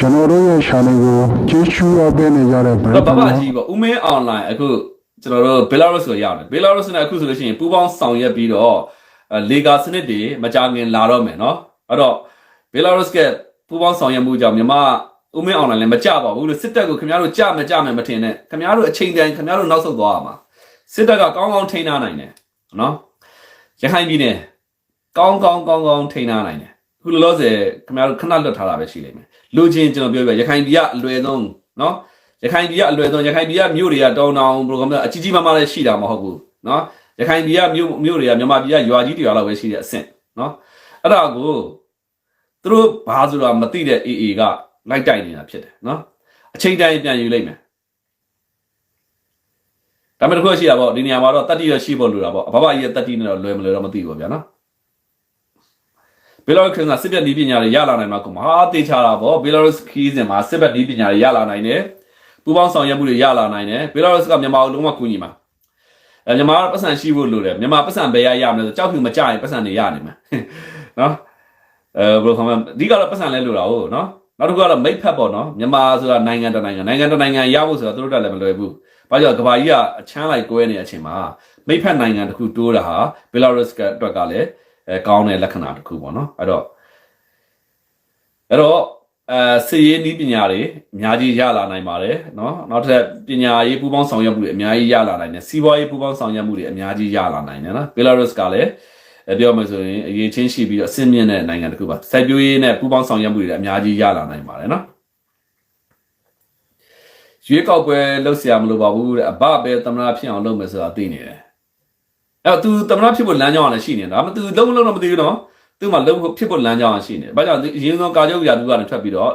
ကျွန်တော်တို့ရဲ့ channel ကိုကျေးဇူးအပ်ပေးနေကြတဲ့ brand ဘာဘာကြီးပေါ့ဦးမင်း online အခုကျွန်တော်တို့ Belarus ကိုရောက်တယ်။ Belarus နဲ့အခုဆိုလို့ရှိရင်ပူးပေါင်းဆောင်ရွက်ပြီးတော့လေကာစနစ်တွေမကြခင်လာတော့မယ်နော်။အဲ့တော့ Belarus ကပူးပေါင်းဆောင်ရွက်မှုကြောင့်မြန်မာဦးမင်း online လည်းမကြပါဘူးလို့စစ်တပ်ကခင်ဗျားတို့ကြမကြမယ်မထင်နဲ့ခင်ဗျားတို့အချိန်တန်ခင်ဗျားတို့နောက်ဆုတ်သွားရမှာစစ်တပ်ကကောင်းကောင်းထိန်းထားနိုင်တယ်နော်။ရဟိုင်းပြည်နယ်ကောင်းကောင်းကောင်းကောင်းထိန်းထားနိုင်တယ်။ခုလောလောဆယ်ခင်ဗျားတို့ခဏလွတ်ထားတာပဲရှိနေမယ် လူချင်းကျွန်တော်ပြောပြရခိုင်ပြည်ကအလွယ်ဆုံးနော်ရခိုင်ပြည်ကအလွယ်ဆုံးရခိုင်ပြည်ကမြို့တွေကတောင်တောင်ဘယ်လိုကမလဲအကြီးကြီးမားမားလည်းရှိတာမဟုတ်ဘူးနော်ရခိုင်ပြည်ကမြို့မြို့တွေကမြန်မာပြည်ကရွာကြီးတွေရွာလောက်ပဲရှိတဲ့အဆင့်နော်အဲ့ဒါကိုသူတို့ဘာဆိုတာမသိတဲ့ AA ကလိုက်တိုက်နေတာဖြစ်တယ်နော်အချိန်တိုင်းပြန်ယူလိုက်မယ်ဒါမှမဟုတ်ရှိတာပေါ့ဒီနေရာမှာတော့တတိရရှိဖို့လိုတာပေါ့ဘာဘာကြီးရဲ့တတိနဲ့တော့လွယ်မလွယ်တော့မသိဘူးဗျာနော် ဘယ်လိုခင်းကစစ်ပြနီးပညာတွေရလာနိုင်မှာကိုမဟာတေချာတာပေါ့ဘယ်လိုခီးစဉ်မှာစစ်ပြနီးပညာတွေရလာနိုင်တယ်ပူပေါင်းဆောင်ရွက်မှုတွေရလာနိုင်တယ်ဘယ်တော့ကမြန်မာကိုလုံးဝကူညီမှာအဲမြန်မာကပတ်စံရှိဖို့လိုတယ်မြန်မာပတ်စံဘယ်ရရမလဲဆိုကြောက်ဖြူမကြရင်ပတ်စံတွေရနေမှာနော်အဲဘယ်လိုခေါ်မလဲအဓိကတော့ပတ်စံလဲလိုတာဟုတ်နော်နောက်တစ်ခုကတော့မိတ်ဖက်ပေါ့နော်မြန်မာဆိုတာနိုင်ငံတစ်နိုင်ငံနိုင်ငံတစ်နိုင်ငံရဖို့ဆိုတာသူတို့တက်လည်းမလွယ်ဘူးဘာကြောင့်ကဘာကြီးကအချမ်းလိုက်ကွဲနေတဲ့အချိန်မှာမိတ်ဖက်နိုင်ငံတစ်ခုတိုးတာဟာဘယ်လာရုစ်ကအတွက်ကလည်း အဲကောင်းတဲ့လက္ခဏာတစ်ခုပေါ့နော်အဲ့တော့အဲ့တော့ အဲစီရေးနည်းပညာတွေအများကြီးရလာနိုင်ပါတယ်เนาะနောက်ထပ်ပညာရေးပူးပေါင်းဆောင်ရွက်မှုတွေအများကြီးရလာနိုင်တယ်စီးပွားရေးပူးပေါင်းဆောင်ရွက်မှုတွေအများကြီးရလာနိုင်တယ်နော်ဘယ်လာရုစ်ကလည်းအဲပြောမှဆိုရင်အရေးချင်းရှိပြီးတော့အဆင့်မြင့်တဲ့နိုင်ငံတစ်ခုပါစိုက်ပျိုးရေးနဲ့ပူးပေါင်းဆောင်ရွက်မှုတွေလည်းအများကြီးရလာနိုင်ပါတယ်နော်ရွေးကောက်ပွဲလုပ်เสียမလို့ပါဘူးတဲ့အဘပဲသမနာဖြစ်အောင်လုပ်မယ်ဆိုတာသိနေတယ် အဲ့တော့ तू သမနာဖြစ်ဖို့လမ်းကြောင်းကလည်းရှိနေတာဒါပေမဲ့ तू လုံးလုံးတော့မသိဘူးနော်သူ့မှာလုံးဖြစ်ဖို့လမ်းကြောင်းရှိနေ။ဘာကြောင့်အရင်ဆုံးကာချုပ်ရာသူကနေထွက်ပြီးတော့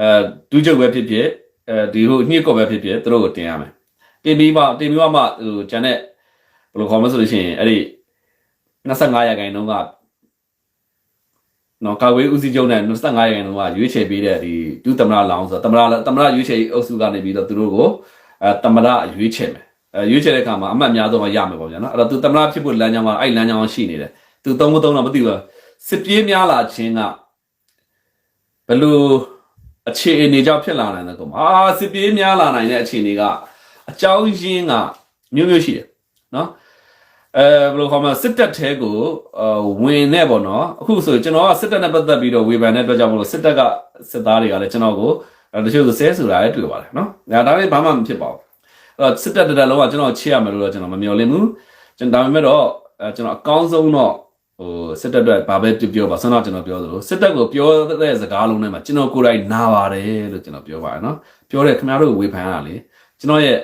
အဲဒူးချုပ်ပဲဖြစ်ဖြစ်အဲဒီဟိုညှစ်ကော့ပဲဖြစ်ဖြစ်သူတို့ကိုတင်ရမယ်။တင်ပြီးမှတင်ပြီးမှဟိုဂျန်နဲ့ဘယ်လိုခေါ်မလဲဆိုလို့ရှိရင်အဲ့ဒီ25ရာခိုင်နှုန်းကနော်ကာဝေးဦးစီးချုပ်နဲ့25ရာခိုင်နှုန်းကရွေးချယ်ပေးတဲ့ဒီဒုသမရလောင်ဆိုသမရသမရရွေးချယ်ရေးအုပ်စုကနေပြီးတော့သူတို့ကိုအဲသမရရွေးချယ်မယ်။ အဲရွေးချယ်တဲ့အခါမှာအမှတ်များဆုံးကရမယ်ပေါ့ဗျာနော်။အဲ့တော့သူသမရဖြစ်ဖို့လမ်းကြောင်းကအဲ့လမ်းကြောင်းရှိနေတယ်။သူသုံးမသုံးတော့မသိဘူး။စစ်ပြေးများလာခြင်းကဘယ်လိုအခြေအနေကြောင့်ဖြစ်လာနိုင်လဲကောင်အာစစ်ပြေးများလာနိုင်တဲ့အခြေအနေကအကြောင်းရင်းကမျိုးမျိုးရှိတယ်နော်အဲဘယ်လိုခေါ်မလဲစစ်တပ်ထဲကိုအဝင်နေပေါ့နော်အခုဆိုကျွန်တော်ကစစ်တပ်နဲ့ပတ်သက်ပြီးတော့ဝေဖန်တဲ့အတွက်ကြောင့်မလို့စစ်တပ်ကစစ်သားတွေကလည်းကျွန်တော်ကိုတချို့ဆိုဆဲဆိုတာလည်းတွေ့ပါတယ်နော်ဒါပေမဲ့ဘာမှမဖြစ်ပါဘူးအဲ့ တော့စစ်တပ်တက်လုံးကကျွန်တော်ချစ်ရမယ်လို့တော့ကျွန်တော်မမျှော်လင့်ဘူးကျွန်တော်ဒါပေမဲ့တော့အဲကျွန်တော်အကောင်းဆုံးတော့ဟိုစစ်တပ်အတွက်ဘာပဲပြောပြောပါဆန္ဒကျွန်တော်ပြောသလိုစစ်တပ်ကိုပြောတဲ့စကားလုံးထဲမှာကျွန်တော်ကိုယ်တိုင်နာပါတယ်လို့ကျွန်တော်ပြောပါတယ်နော်ပြောတဲ့ခင်ဗျားတို့ဝေဖန်ရလေကျွန်တော်ရဲ့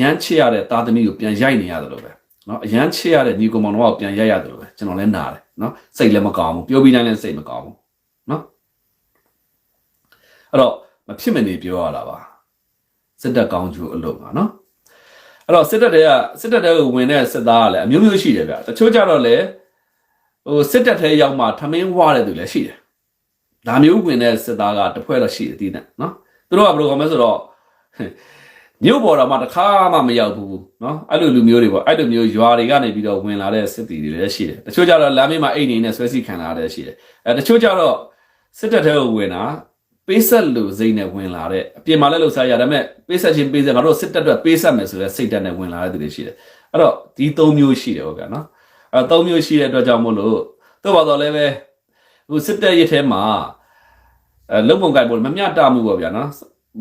ရမ်းချစ်ရတဲ့သားသမီးကိုပြန်ရိုက်နေရတယ်လို့ပဲနော်အရမ်းချစ်ရတဲ့ညီကောင်မောင်တို့ကပြန်ရိုက်ရတယ်လို့ပဲကျွန်တော်လည်းနာတယ်နော်စိတ်လည်းမကောင်းဘူးပြောပြီးတိုင်းလည်းစိတ်မကောင်းဘူးနော်အဲ့တော့မဖြစ်မနေပြောရတာပါစစ်တပ်ကောင်းကျိုးအလုပ်ပါနော် အဲ့တော့စစ်တပ်တွေကစစ်တပ်တွေကိုဝင်တဲ့စစ်သားကလည်းအမျိုးမျိုးရှိတယ်ဗျတချို့ကြတော့လည်းဟိုစစ်တပ်ထဲရောက်မှထမင်းဝါတဲ့သူလည်းရှိတယ်။ဒါမျိုးဝင်တဲ့စစ်သားကတစ်ဖွဲ့တော့ရှိတယ်ဒီနဲ့နော်။သူတို့ကဘယ်လိုခေါ်မလဲဆိုတော့မြို့ပေါ်တော့မှတစ်ခါမှမရောက်ဘူးနော်။အဲ့လိုလူမျိုးတွေပေါ့အဲ့လိုမျိုးရွာတွေကနေပြီးတော့ဝင်လာတဲ့စစ်တီတွေလည်းရှိတယ်။တချို့ကြတော့လမ်းမေးမှာအိတ်နေနဲ့ဆွဲစီခံလာတဲ့ရှိတယ်။အဲတချို့ကြတော့စစ်တပ်ထဲကိုဝင်တာ ပေးဆက်လူစိတ်နဲ့ဝင်လာတဲ့အပြင်မှာလည်းလှုပ်ရှားရဒါပေမဲ့ပေးဆက်ချင်းပေးဆက်ငါတို့စစ်တပ်အတွက်ပေးဆက်မယ်ဆိုတဲ့စိတ်ဓာတ်နဲ့ဝင်လာတဲ့သူတွေရှိတယ်။အဲ့တော့ဒီ၃မျိုးရှိတယ်ဟုတ်ကဲ့နော်။အဲသုံးမျိုးရှိတဲ့အတွက်ကြောင့်မို့လို့တော့ပါတော့လည်းပဲဟိုစစ်တပ်ရစ်ထဲမှာအဲလုံပုံကိုက်ဖို့မမျှတမှုပေါ့ဗျာနော်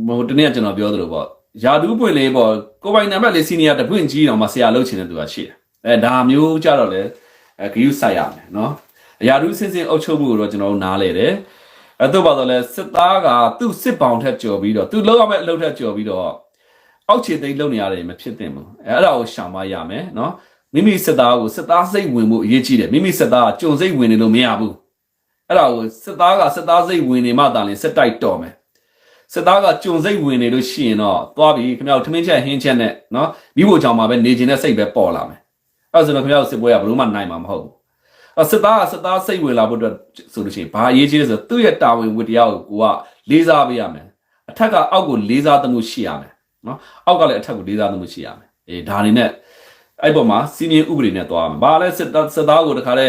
ဟိုတနေ့ကကျွန်တော်ပြောသလိုပေါ့ယာဒူးပွင့်လေးပေါ့ကိုပိုင်နံပါတ်လေးစီနီယာတပွင့်ကြီးတော့မှဆရာလုပ်ချင်တဲ့သူကရှိတယ်အဲဒါမျိုးကြတော့လေအဲဂယူဆိုင်ရမယ်နော်ယာဒူးစင်စင်အုပ်ချုပ်မှုကိုတော့ကျွန်တော်တို့နားလေတယ် အဲတော့ပါတော့လဲစစ်သားကသူ့စစ်ပေါင်ထက်ကြော်ပြီးတော့သူလောက်ရမယ့်အလုပ်ထက်ကြော်ပြီးတော့အောက်ခြေသိမ်းလုပ်နေရတယ်မဖြစ်သင့်ဘူးအဲအဲ့ဒါကိုရှောင်မရမယ်နော်မိမိစစ်သားကိုစစ်သားစိတ်ဝင်မှုအရေးကြီးတယ်မိမိစစ်သားကကြုံစိတ်ဝင်နေလို့မရဘူးအဲ့ဒါကိုစစ်သားကစစ်သားစိတ်ဝင်နေမှသာလျှင်စစ်တိုက်တော်မယ်စစ်သားကကြုံစိတ်ဝင်နေလို့ရှိရင်တော့သွားပြီခင်ဗျားတို့ထမင်းချက်ဟင်းချက်နဲ့နော်မိဖို့ကြောင့်မှာပဲနေခြင်းနဲ့စိတ်ပဲပေါ်လာမယ်အဲ့ဒါဆိုတော့ခင်ဗျားတို့စစ်ပွဲကဘယ်လို့မှနိုင်မှာမဟုတ်ဘူးအဲ့ စစ်သားကစစ်သားစိတ်ဝင်လာဖို့အတွက်ဆိုလို့ရှိရင်ဘာအရေးကြီးလဲဆိုတော့သူ့ရဲ့တာဝန်ဝတ္တရားကိုကိုကလေးစားပေးရမယ်အထက်ကအောက်ကိုလေးစားသမှုရှိရမယ်နော်အောက်ကလည်းအထက်ကိုလေးစားသမှုရှိရမယ်အေးဒါနေနဲ့အဲ့ပေါ်မှာစီမင်းဥပဒေနဲ့သွားမှာ။ဘာလဲစစ်သားစစ်သားကိုတခါလဲ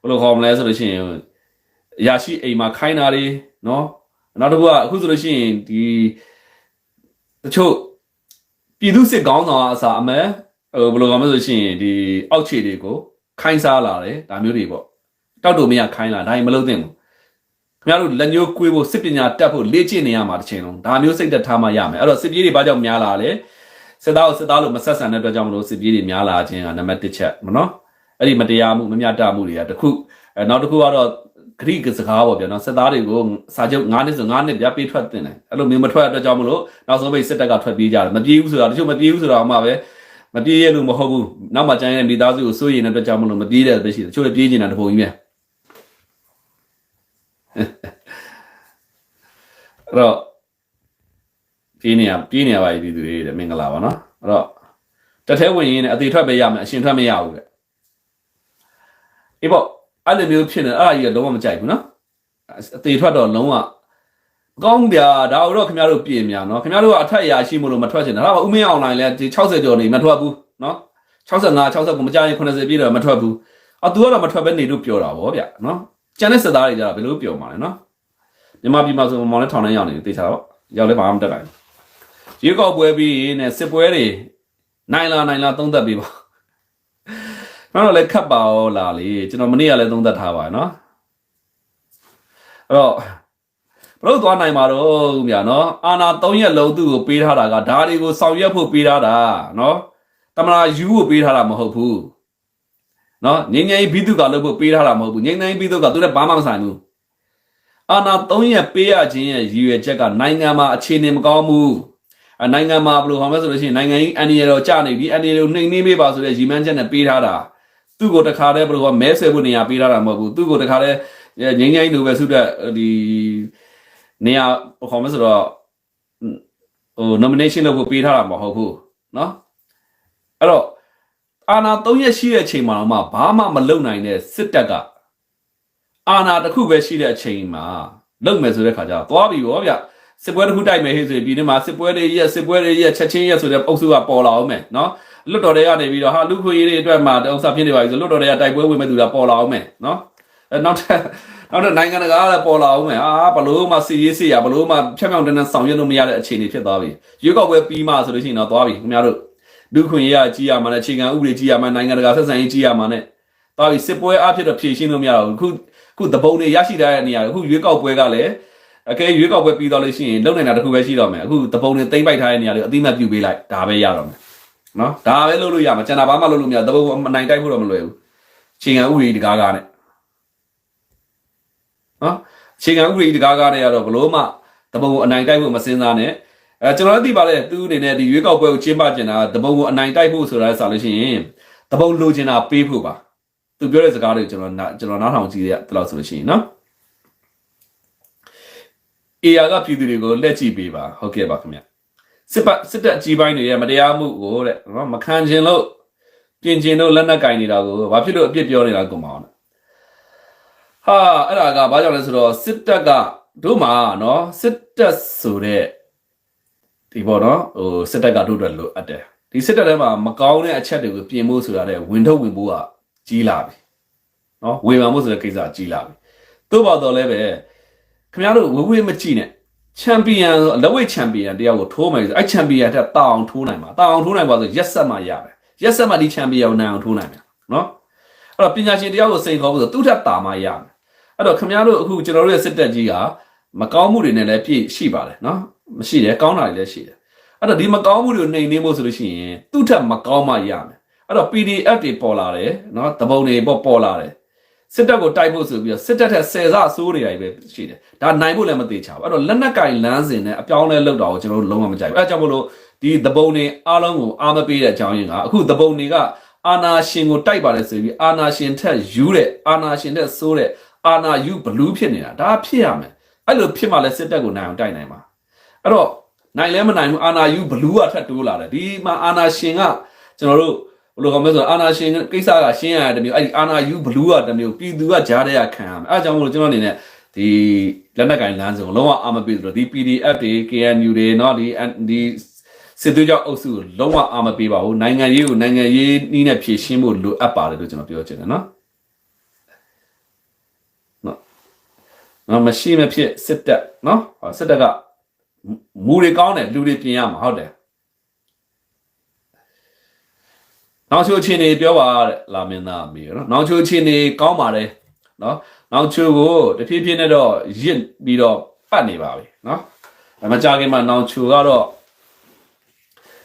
ဘယ်လိုခေါ်မလဲဆိုလို့ရှိရင်အရာရှိအိမ်မှာခိုင်းတာတွေနော်နောက်တစ်ခုကအခုဆိုလို့ရှိရင်ဒီတချို့ပြည်သူစစ်ကောင်းဆောင်အစားအမဲဟိုဘယ်လိုကောင်းမလဲဆိုလို့ရှိရင်ဒီအောက်ခြေတွေကို ခိုင်းစားလာတယ်ဒါမျိုးတွေပေါ့တောက်တူမရခိုင်းလာဒါရင်မလုပ်သင့်ဘူးခင်ဗျားတို့လက်ညှိုးကွေးဖို့စစ်ပညာတက်ဖို့လေ့ကျင့်နေရမှာတစ်ချိန်လုံးဒါမျိုးစိတ်သက်ထားမှရမယ်အဲ့တော့စစ်ပြေးတွေဘာကြောင့်များလာလဲစစ်သားကိုစစ်သားလို့မဆက်ဆံတဲ့အတွက်ကြောင့်မလို့စစ်ပြေးတွေများလာခြင်းကနံပါတ်1ချက်မနော်အဲ့ဒီမတရားမှုမမျှတမှုတွေကတစ်ခုအဲနောက်တစ်ခုကတော့ဂရိကစကားပေါ့ဗျာနော်စစ်သားတွေကိုစာချုပ်9နှစ်ဆို9နှစ်ပြပေးထွက်တင်တယ်အဲ့လိုမျိုးမထွက်တဲ့အတွက်ကြောင့်မလို့နောက်ဆုံးပိတ်စစ်တပ်ကထွက်ပြေးကြတယ်မပြေးဘူးဆိုတာတချို့မပြေးဘူးဆိုတာအမှပဲ မပြေးရလို့မဟုတ်ဘူးနောက်မှကျန်တဲ့မိသားစုကိုစိုးရိမ်တဲ့အတွက်ကြောင့်မလို့မပြေးတဲ့အတွက်ရှိတယ်တချို့လည်းပြေးနေတာတပုံကြီးပဲအဲ့တော့ပြေးနေရပြေးနေရပါပြီဒီသူတွေတဲ့မင်္ဂလာပါနော်အဲ့တော့တစ်ထဲဝင်ရင်းနဲ့အသေးထွက်ပဲရမယ်အရှင်ထွက်မရဘူးတဲ့အေးပေါ့အဲ့လိုမျိုးဖြစ်နေအဲ့ဒါကြီးကလုံးဝမကြိုက်ဘူးနော်အသေးထွက်တော့လုံးဝ ကောင်းဗျာဒါတော့ခင်ဗျားတို့ပြင်မြန်နော်ခင်ဗျားတို့ကအထက်အရာရှိမလို့မထွက်ချင်တာဒါကဥမင်းအောင်လိုင်းလဲဒီ60ကျော်နေမထွက်ဘူးနော်65 60ကမကြရင်80ပြည့်တော့မထွက်ဘူးအော် तू ကတော့မထွက်ပဲနေလို့ပြောတာဗောဗျနော်ကျန်တဲ့စစ်သားတွေကြတာဘယ်လိုပြောမှာလဲနော်မြန်မာပြည်မှာဆိုမောင်လဲထောင်ထဲရောက်နေတေချာတော့ရောက်လဲဘာမှမတက်နိုင်ဘူးရေကောက်ပွဲပြီးနဲ့စစ်ပွဲတွေနိုင်လာနိုင်လာသုံးသက်ပြီးပါကျွန်တော်လည်းခတ်ပါရောလာလေကျွန်တော်မနေ့ကလည်းသုံးသက်ထားပါနော်အဲ့တော့ ဘလို့သွားနိုင်မှာတော့ဗျာနော်အာနာ၃ရက်လုံးသူ့ကိုပေးထားတာကဓာတွေကိုဆောင်ရွက်ဖို့ပေးထားတာနော်တမနာယူကိုပေးထားတာမဟုတ်ဘူးနော်ငင်းငင်းဘီသူကလုပ်ဖို့ပေးထားတာမဟုတ်ဘူးငင်းငင်းဘီသူကသူလည်းဘာမှမဆိုင်ဘူးအာနာ၃ရက်ပေးရခြင်းရဲ့ရည်ရွယ်ချက်ကနိုင်ငံမှာအခြေအနေမကောင်းဘူးအနိုင်ငံမှာဘယ်လိုဟောမလဲဆိုလို့ရှိရင်နိုင်ငံကြီးအန်ဒီရောကြာနေပြီအန်ဒီရောနှိမ်နှင်းပေးပါဆိုတဲ့ရည်မှန်းချက်နဲ့ပေးထားတာသူ့ကိုတခါတည်းဘယ်လိုဟောမဲဆွဲဖို့နေရာပေးထားတာမဟုတ်ဘူးသူ့ကိုတခါတည်းငင်းငင်းလိုပဲဆုတဲ့ဒီ နေရာဟောမလဲဆိုတော့ဟို nomination လုပ်ဖို့ပေးထားတာမဟုတ်ဘူးเนาะအဲ့တော့အာနာ၃ရက်ရှိတဲ့အချိန်မှာတော့မှဘာမှမလုပ်နိုင်တဲ့စစ်တပ်ကအာနာတစ်ခုပဲရှိတဲ့အချိန်မှာလုပ်မယ်ဆိုတဲ့ခါကျတော့သွားပြီဗောဗျစစ်ပွဲတစ်ခုတိုက်မယ်ဟေ့ဆိုရင်ပြည်တွင်းမှာစစ်ပွဲတွေရက်စစ်ပွဲတွေရက်ချက်ချင်းရက်ဆိုတဲ့အုပ်စုကပေါ်လာအောင်မယ်เนาะလွတ်တော်တွေကနေပြီးတော့ဟာလူခွေရေးတွေအတွက်မှာတအုပ်စာဖြစ်နေပါပြီဆိုလွတ်တော်တွေကတိုက်ပွဲဝင်မဲ့သူကပေါ်လာအောင်မယ်เนาะအဲနောက်ထပ် နောက်တော့နိုင်ငံတကာကလည်းပေါ်လာအောင်မယ်အာဘလို့မှစီရေးစီရဘလို့မှဖြတ်မြောက်တန်းတန်းဆောင်ရွက်လို့မရတဲ့အခြေအနေဖြစ်သွားပြီရွေးကောက်ပွဲပြီးမှဆိုလို့ရှိရင်တော့သွားပြီခင်ဗျားတို့လူခွင့်ရေးရကြီးရမှာနဲ့အခြေခံဥပဒေကြီးရမှာနိုင်ငံတကာဆက်ဆံရေးကြီးရမှာနဲ့သွားပြီစစ်ပွဲအဖြစ်တော့ဖြည့်ရှင်းလို့မရတော့ဘူးခုခုတပုံတွေရရှိတဲ့နေရာအခုရွေးကောက်ပွဲကလည်းအကဲရွေးကောက်ပွဲပြီးတော့လို့ရှိရင်လုံနိုင်တာတစ်ခုပဲရှိတော့မယ်အခုတပုံတွေတိမ့်ပိုက်ထားတဲ့နေရာတွေအတိမတ်ပြုတ်ပေးလိုက်ဒါပဲရတော့မယ်နော်ဒါပဲလုပ်လို့ရမှာကျန်တာဘာမှလုပ်လို့မရတပုံမနိုင်တိုက်ဖို့တော့မလွယ်ဘူးအခြေခံဥပဒေတကားကားနဲ့ နော်အခြေခံဥပဒေတကားကားနဲ့ကတော့ဘလို့မှတပုံကိုအနိုင်တိုက်ဖို့မစင်စားနဲ့အဲကျွန်တော်တို့သိပါလေသူအနေနဲ့ဒီရွေးကောက်ပွဲကိုကျင်းပကျင်တာတပုံကိုအနိုင်တိုက်ဖို့ဆိုတာဆိုလို့ရှိရင်တပုံလိုချင်တာပေးဖို့ပါသူပြောတဲ့စကားတွေကိုကျွန်တော်နာကျွန်တော်နားထောင်ကြည့်ရတဲ့လောက်ဆိုလို့ရှိရင်နော်အေယာကပြည်သူတွေကိုလက်ကြည့်ပေးပါဟုတ်ကဲ့ပါခင်ဗျစစ်ပတ်စစ်တပ်အကြီးပိုင်းတွေရဲ့မတရားမှုကိုတဲ့နော်မခံကျင်လို့ပြင်ကျင်လို့လက်နက်ကင်နေတာကိုဘာဖြစ်လို့အပြစ်ပြောနေတာကုန်မအောင်လဲ ဟာအဲ့ဒါကဘာကြောင့်လဲဆိုတော့စစ်တပ်ကတို့မှာနော်စစ်တပ်ဆိုတဲ့ဒီပေါ့နော်ဟိုစစ်တပ်ကတို့အတွက်လိုအပ်တယ်ဒီစစ်တပ်ထဲမှာမကောင်းတဲ့အချက်တွေကိုပြင်ဖို့ဆိုတာတဲ့ဝင်ထုတ်ဝင်ဖို့ကကြီးလာပြီနော်ဝေဖန်ဖို့ဆိုတဲ့ကိစ္စကကြီးလာပြီသို့ပါတော့လည်းပဲခင်ဗျားတို့ဝေဝေးမကြည့်နဲ့ချန်ပီယံဆိုလက်ဝဲချန်ပီယံတယောက်ကိုထိုးမယ်ဆိုအဲ့ချန်ပီယံတက်တောင်ထိုးနိုင်ပါတောင်ထိုးနိုင်ပါဆိုရက်ဆက်မှရတယ်ရက်ဆက်မှဒီချန်ပီယံကိုနိုင်အောင်ထိုးနိုင်မယ်နော်အဲ့တော့ပညာရှင်တယောက်ကိုစိန်ခေါ်ဖို့ဆိုသူ့ထက်တာမှရမယ် အဲ့တော့ခင်ဗျားတို့အခုကျွန်တော်တို့ရဲ့စစ်တပ်ကြီးကမကောင်းမှုတွေနဲ့လည်းပြည့်ရှိပါတယ်နော်မရှိတယ်ကောင်းတာတွေလည်းရှိတယ်အဲ့တော့ဒီမကောင်းမှုတွေကိုနှိမ်နင်းဖို့ဆိုလို့ရှိရင်သူ့ထက်မကောင်းမှရမယ်အဲ့တော့ PDF တွေပေါ်လာတယ်နော်တပုံတွေပေါ်ပေါ်လာတယ်စစ်တပ်ကိုတိုက်ဖို့ဆိုပြီးတော့စစ်တပ်ထက်ဆယ်ဆဆိုးတွေပဲရှိတယ်ဒါနိုင်ဖို့လည်းမသေးချဘူးအဲ့တော့လက်နက်ကင်လမ်းစဉ်နဲ့အပြောင်းလဲလောက်တာကိုကျွန်တော်တို့လုံးဝမကြိုက်ဘူးအဲ့ဒါကြောင့်မို့လို့ဒီတပုံတွေအားလုံးကိုအားမပေးတဲ့အကြောင်းရင်းကအခုတပုံတွေကအာနာရှင်ကိုတိုက်ပါတယ်ဆိုပြီးအာနာရှင်ထက်ယူတဲ့အာနာရှင်ထက်ဆိုးတဲ့ အာနာယူဘလူးဖြစ်နေတာဒါဖြစ်ရမယ်အဲ့လိုဖြစ်မှလည်းစစ်တပ်ကိုနိုင်အောင်တိုက်နိုင်မှာအဲ့တော့နိုင်လဲမနိုင်ဘူးအာနာယူဘလူးကထက်တိုးလာတယ်ဒီမှာအာနာရှင်ကကျွန်တော်တို့ဘယ်လိုကောင်းမလဲဆိုတော့အာနာရှင်ကိစ္စကရှင်းရတယ်မျိုးအဲ့ဒီအာနာယူဘလူးကတမျိုးပြည်သူကကြားတဲ့ရခံရမယ်အဲ့ဒါကြောင့်မို့လို့ကျွန်တော်အနေနဲ့ဒီလက်နက်ကင်လမ်းစုံလုံးဝအာမပေးသလိုဒီ PDF တွေ KNU တွေเนาะဒီဒီစစ်သွေးကြောက်အုပ်စုကိုလုံးဝအာမပေးပါဘူးနိုင်ငံရေးကိုနိုင်ငံရေးနည်းနဲ့ဖြည့်ရှင်းဖို့လိုအပ်ပါတယ်လို့ကျွန်တော်ပြောချင်တယ်เนาะ နော်နော်မရှိမဖြစ်စစ်တပ်နော်ဟောစစ်တပ်ကမူတွေကောင်းတယ်လူတွေပြင်ရမှာဟုတ်တယ်နောက်ချိုချင်းနေပြောပါတဲ့လာမင်းသားအမေနော်နောက်ချိုချင်းနေကောင်းပါတယ်နော်နောက်ချိုကိုတဖြည်းဖြည်းနဲ့တော့ရစ်ပြီးတော့ပတ်နေပါပြီနော်ဒါမကြခင်မှာနောက်ချိုကတော့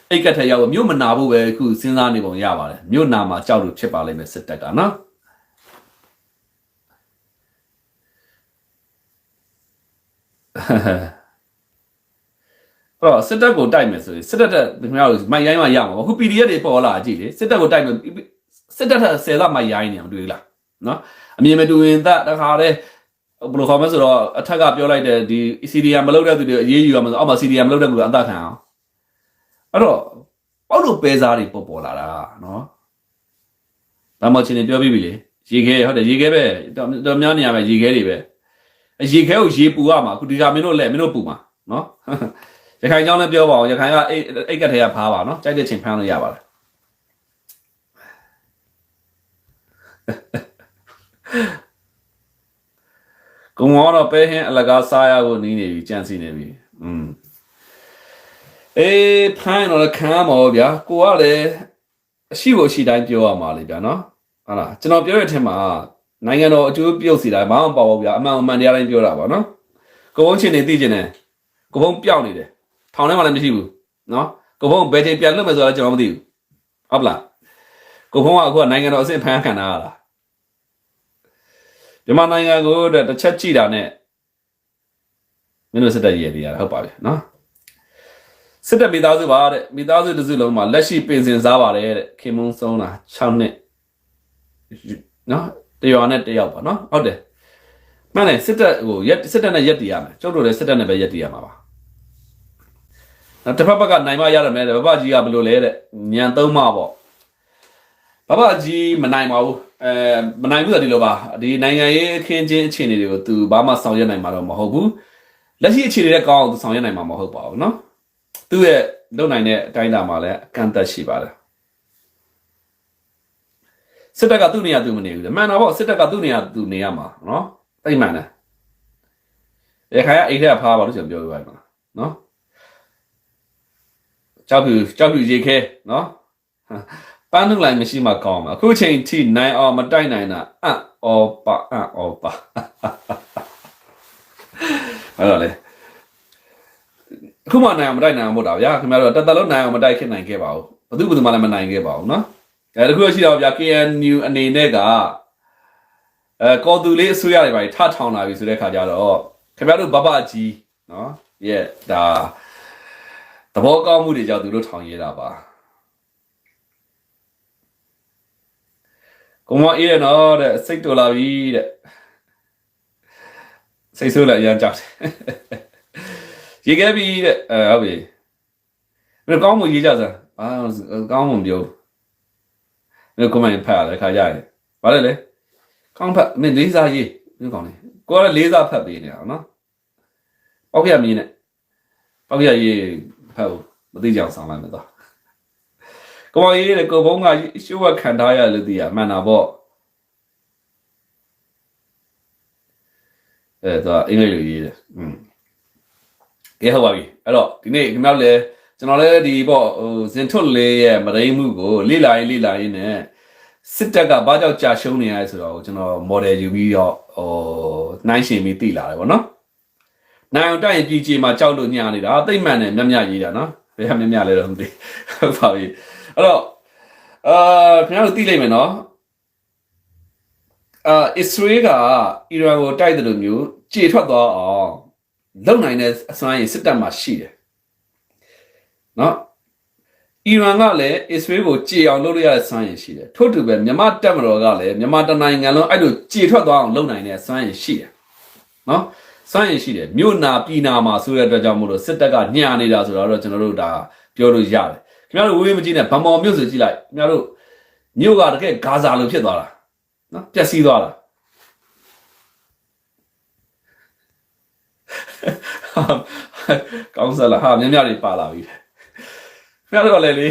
အိတ်ကက်ထက်ရောက်မြို့မနာဖို့ပဲအခုစဉ်းစားနေပုံရပါတယ်မြို့နာမှာကြောက်လို့ဖြစ်ပါလိမ့်မယ်စစ်တပ်ကနော် အဲ့တော့စစ်တပ်ကိုတိုက်မယ်ဆိုရင်စစ်တပ်တက်ခင်ဗျားတို့မိုက်ရိုင်းမှရမှာပေါ့အခု PDF တွေပေါ်လာကြည့်လေစစ်တပ်ကိုတိုက်မယ်စစ်တပ်ထက်ဆယ်သမိုက်ရိုင်းနေအောင်တွေ့လားနော်အမြင်မတူရင်သက်တခါတည်းဘယ်လိုခေါ်မလဲဆိုတော့အထက်ကပြောလိုက်တဲ့ဒီ CDM မလုပ်တဲ့သူတွေအရေးယူရမှာဆိုအောက်မှာ CDM မလုပ်တဲ့လူကအသက်ခံအောင်အဲ့တော့ပေါက်လို့ပဲစားတွေပေါ်ပေါ်လာတာနော်ဒါမှချင်းနေပြောပြီးပြီလေရေခဲဟုတ်တယ်ရေခဲပဲတော်တော်များနေရမယ်ရေခဲတွေပဲအ ရေခဲကိုရေပူရမှာအခုဒီကမင်းတို့လက်မင်းတို့ပူမှာနော်ရခိုင်ကြောင်းလည်းပြောပါအောင်ရခိုင်ကအိတ်အိတ်ကတ်ထဲကဖားပါနော်ကြိုက်တဲ့ချိန်ဖမ်းလို့ရပါတယ်ကုံမောတော့ပဲဟင်းအလကားစားရကိုနီးနေပြီကြံစီနေပြီอืมအေးဖမ်းတော့ခံရမှာပေါ့ဗျာကိုကလည်းအရှိကိုအရှိတိုင်းပြောရမှာလေဗျာနော်ဟုတ်လားကျွန်တော်ပြောရတဲ့အထက်မှာ နိုင်ငံတော်အကျိုးပြုတ်စီတိုင်းဘာမှမပေါ့ဘူးဗျာအမှန်အမှန်တရားတိုင်းပြောတာပါနော်ကိုုံချင်းနေသိကျင်တယ်ကိုုံပျောက်နေတယ်ထောင်ထဲမှာလည်းမရှိဘူးနော်ကိုဖုံးဘယ်ချိန်ပြန်လွတ်မယ်ဆိုတော့ကျွန်တော်မသိဘူးဟုတ်ပလားကိုဖုံးကအခုကနိုင်ငံတော်အဆင့်ဖမ်းခံတာရတာမြန်မာနိုင်ငံကိုတဲ့တစ်ချက်ကြည့်တာနဲ့မင်းတို့စစ်တပ်ရည်ရည်ရတာဟုတ်ပါပြီနော်စစ်တပ်မိသားစုပါတဲ့မိသားစုတစ်စုလုံးမှာလက်ရှိပင်စင်စားပါတယ်တဲ့ခင်မုန်းဆုံးတာ6နှစ်နော် တရွာနဲ့တယောက်ပါနော်ဟုတ်တယ်မှန်တယ်စစ်တပ်ဟိုရက်စစ်တပ်နဲ့ရက်တည်ရမယ်ကျုပ်တို့လည်းစစ်တပ်နဲ့ပဲရက်တည်ရမှာပါနော်တစ်ဖက်ဘက်ကနိုင်မရရမယ်တဲ့ဘဘကြီးကဘလို့လဲတဲ့ညံသုံးမပေါ့ဘဘကြီးမနိုင်ပါဘူးအဲမနိုင်ဘူးဆိုဒီလိုပါဒီနိုင်ငံရေးအခင်းချင်းအခြေအနေတွေကိုသူဘာမှဆောင်ရွက်နိုင်မှာတော့မဟုတ်ဘူးလက်ရှိအခြေအနေတွေကောင်းအောင်သူဆောင်ရွက်နိုင်မှာမဟုတ်ပါဘူးနော်သူ့ရဲ့လုပ်နိုင်တဲ့အတိုင်းအတာမှာလည်းအကန့်အသတ်ရှိပါတယ် စစ်တပ်ကသူ့နေရာသူမနေဘူးလေမှန်တာပေါ့စစ်တပ်ကသူ့နေရာသူနေရမှာနော်အဲ့မှန်တယ်ရခိုင်ကအိတ်ထက်ဖားပါလို့ကျွန်တော်ပြောပြပါမယ်နော်ကြောက်ပြူကြောက်ပြူရေခဲနော်ပန်းနှုတ်လိုက်မရှိမှကောင်းမှာအခုချိန်ထိနိုင်အောင်မတိုက်နိုင်တာအံ့ဩပါအံ့ဩပါအဲ့တော့လေခုမှနိုင်အောင်မတိုက်နိုင်အောင်မို့တာဗျာခင်ဗျားတို့တသက်လုံးနိုင်အောင်မတိုက်ခင်နိုင်ခဲ့ပါဘူးဘယ်သူဘယ်သူမှလည်းမနိုင်ခဲ့ပါဘူးနော် အဲတခုရှိတော့ဗျာ KNU အနေနဲ့ကအဲကော်သူလေးအစိုးရတွေပါထထောင်လာပြီဆိုတဲ့ခါကျတော့ခင်ဗျားတို့ဘဘကြီးနော်ရဲ့ဒါသဘောကောင်းမှုတွေကြောင့်သူတို့ထောင်ရတာပါကိုမအေးရနော်တဲ့စိတ်တူလာပြီတဲ့စိတ်ဆိုးလာရမ်းကြောက်တယ်ရေခဲ့ပြီတဲ့အဲဟုတ်ပြီဘယ်ကောင်းမှုရေးကြစမ်းအာကောင်းမှုမပြောဘ ယ်ကွန်မန့်ဖတ်ရလဲခါကြရတယ်ဘာလဲလဲကောင်းဖတ်မင်းလေးစားရေးဘယ်ကောင်းလဲကိုကလေးစားဖတ်ပေးနေအောင်နော်ပောက်ပြမြင်နဲ့ပောက်ပြရေးဖတ်ဖို့မသိကြအောင်ဆောင်လိုက်မယ်တော့ကိုမရေးတဲ့ကိုဘုံကရှိုးဝခံထားရလို့သိရမှန်တာပေါ့အဲတော့အင်္ဂလိပ်လိုရေးတယ်อืมကဲဟုတ်ပါပြီအဲ့တော့ဒီနေ့ခင်ဗျားလည်း ကျွန်တော်လည်းဒီပေါ့ဟိုဇင်ထွတ်လေးရဲ့မရိမှုကိုလေ့လာရင်လေ့လာရင်နဲ့စစ်တပ်ကဘာကြောင့်ကြာရှုံးနေရလဲဆိုတော့ကျွန်တော် model ယူပြီးတော့ဟိုနှိုင်းရှင်ပြီးသိလာတယ်ဗောနော်နိုင်အောင်တိုက်ရင်ပြည်ကြီးမှာကြောက်လို့ညာနေတာအသိမ့်မှန်နဲ့မြတ်မြတ်ရေးတာနော်ဘယ်ဟာမြတ်မြတ်လဲတော့မသိဟုတ်ပါပြီအဲ့တော့အာခင်ဗျားတို့သိလိမ့်မယ်နော်အာအစ္စရေးကအီရန်ကိုတိုက်တယ်လို့မျိုးကြေထွက်သွားအောင်လုံနိုင်တဲ့အစွမ်းရည်စစ်တပ်မှာရှိတယ် နော်အီရန်ကလည်းအစ္စရေးကိုကြေအောင်လုပ်လို့ရတဲ့စွမ်းရည်ရှိတယ်ထို့တူပဲမြန်မာတပ်မတော်ကလည်းမြန်မာတနိုင်ငံလုံးအဲ့လိုကြေထွက်သွားအောင်လုပ်နိုင်တဲ့စွမ်းရည်ရှိတယ်နော်စွမ်းရည်ရှိတယ်မြို့နာပြည်နာမှာဆိုတဲ့အတွက်ကြောင့်မို့လို့စစ်တပ်ကညှာနေတာဆိုတော့ကျွန်တော်တို့ဒါပြောလို့ရတယ်ခင်ဗျားတို့ဝေးမကြည့်နဲ့ဗမော်မြို့ဆိုကြည့်လိုက်ခင်ဗျားတို့မြို့ကတကယ်ဂါဇာလိုဖြစ်သွားတာနော်ပျက်စီးသွားတာကောင်းစားလားဟာမြများတွေပါလာပြီ ခင်ဗျားတို့လည်းလေ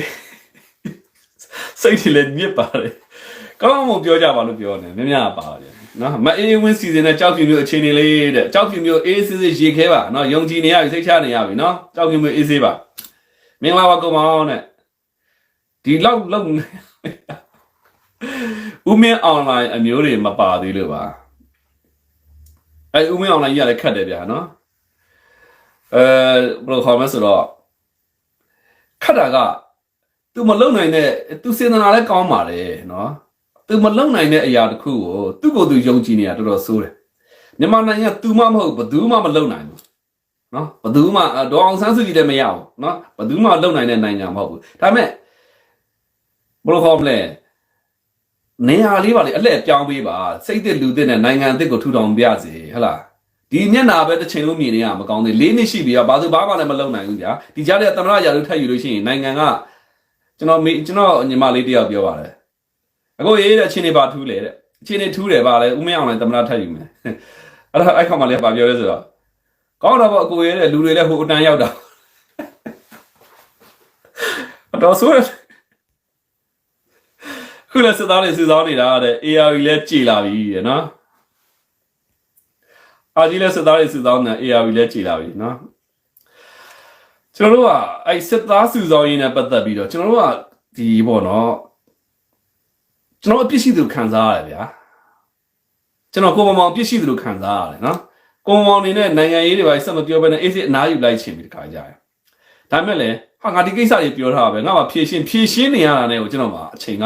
စိတ်တွေလည်းညစ်ပါတယ်ကောင်းအောင်ပြောကြပါလို့ပြောနေမြများပါပါတယ်နော်မအေးဝင်းစီစဉ်တဲ့ကြောက်ဖြူမျိုးအခြေအနေလေးတဲ့ကြောက်ဖြူမျိုးအေးစစ်စစ်ရေခဲပါနော်ယုံကြည်နေရပြီစိတ်ချနေရပြီနော်ကြောက်ဖြူမျိုးအေးစေးပါမင်္ဂလာပါကောင်မောင်တဲ့ဒီလောက်လောက်ဦးမင်းအွန်လိုင်းအမျိုးတွေမပါသေးလို့ပါအဲဦးမင်းအွန်လိုင်းကြီးကလည်းခက်တယ်ဗျာနော်အဲဘယ်လိုခေါ်မလဲဆိုတော့ ခက်တာက तू မလုံနိုင်တဲ့ तू စေတနာလည်းကောင်းပါလေနော် तू မလုံနိုင်တဲ့အရာတစ်ခုကိုသူ့ကိုယ်သူယုံကြည်နေတာတော်တော်ဆိုးတယ်မြန်မာနိုင်ငံက तू မှမဟုတ်ဘယ်သူမှမလုံနိုင်ဘူးနော်ဘယ်သူမှအဒေါအောင်ဆန်းစုကြည်လည်းမရဘူးနော်ဘယ်သူမှလုံနိုင်တဲ့နိုင်ငံမဟုတ်ဘူးဒါပေမဲ့ဘယ်လိုခေါ်မလဲနေရာလေးပါလေအလှည့်ပြောင်းပေးပါစိတ်သစ်လူသစ်နဲ့နိုင်ငံသစ်ကိုထူထောင်ပြစေဟဟလား ဒီမျက်နာပဲတစ်ချိန်လုံးမြင်နေရမကောင်းသေးလေးနှစ်ရှိပြီကဘာလို့ဘာမှလည်းမလုံနိုင်ဘူးဗျာဒီကြားထဲကသမရရာလို့ထပ်ယူလို့ရှိရင်နိုင်ငံကကျွန်တော်မေကျွန်တော်ညီမလေးတယောက်ပြောပါတယ်အခုရေးတဲ့ချင်းနေပါထူးလေတဲ့ချင်းနေထူးတယ်ပါလေဦးမင်းအောင်လည်းသမရထပ်ယူမယ်အဲ့ဒါအဲ့ခါမှလည်းပါပြောရဲဆိုတော့ကောင်းတော့ပေါ့အကိုရေးတဲ့လူတွေလည်းဟိုအတန်ရောက်တာအတော်ဆိုးတယ်ခုလည်းစသားလေးစူဆောင်းနေတာတဲ့ AR လည်းကြည်လာပြီတဲ့နော် အာကြီးလဲစစ်သားတွေစုဆောင်းတယ် ARV လဲကြည်လာပြီနော်ကျွန်တော်တို့ကအဲ့စစ်သားစုဆောင်းရင်းနဲ့ပတ်သက်ပြီးတော့ကျွန်တော်တို့ကဒီပေါ့နော်ကျွန်တော်အပြစ်ရှိသူခံစားရတယ်ဗျာကျွန်တော်ကိုမမောင်အပြစ်ရှိသူလို့ခံစားရတယ်နော်ကိုမမောင်နေနဲ့နိုင်ငံရေးတွေပါဆက်မပြောဘဲနဲ့အေးစစ်အနားယူလိုက်ချင်ပြီတခါကြရဒါမဲ့လည်းဟာငါဒီကိစ္စတွေပြောထားတာပဲငါမှဖြည့်ရှင်းဖြည့်ရှင်းနေရတာနဲ့ကိုကျွန်တော်မှာအချိန်က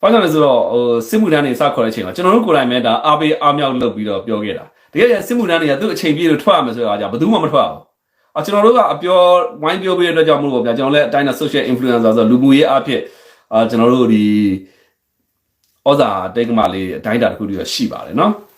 ဘာကြောင့်လဲဆိုတော့ဟိုစစ်မှုထမ်းတွေစခေါ်တဲ့အချိန်မှာကျွန်တော်တို့ကိုယ်တိုင်ပဲဒါအားပေးအားမြောက်လုပ်ပြီးတော့ပြောခဲ့တာ တကယ်စစ်မှုထမ်းတွေကသူ့အချိန်ပြည့်လို့ထွက်ရမယ်ဆိုတာじゃဘယ်သူမှမထွက်ဘူး။အကျွန်တော်တို့ကအပြောဝိုင်းပြောပေးတဲ့အတွက်ကြောင့်မလို့ဗျာကျွန်တော်လည်းအတိုင်းနဲ့ social influencer ဆိုတော့လူမှုရေးအဖြစ်အာကျွန်တော်တို့ဒီဩဇာတိတ်ကမလေးအတိုင်းတာတစ်ခုတည်းရှိပါတယ်နော်။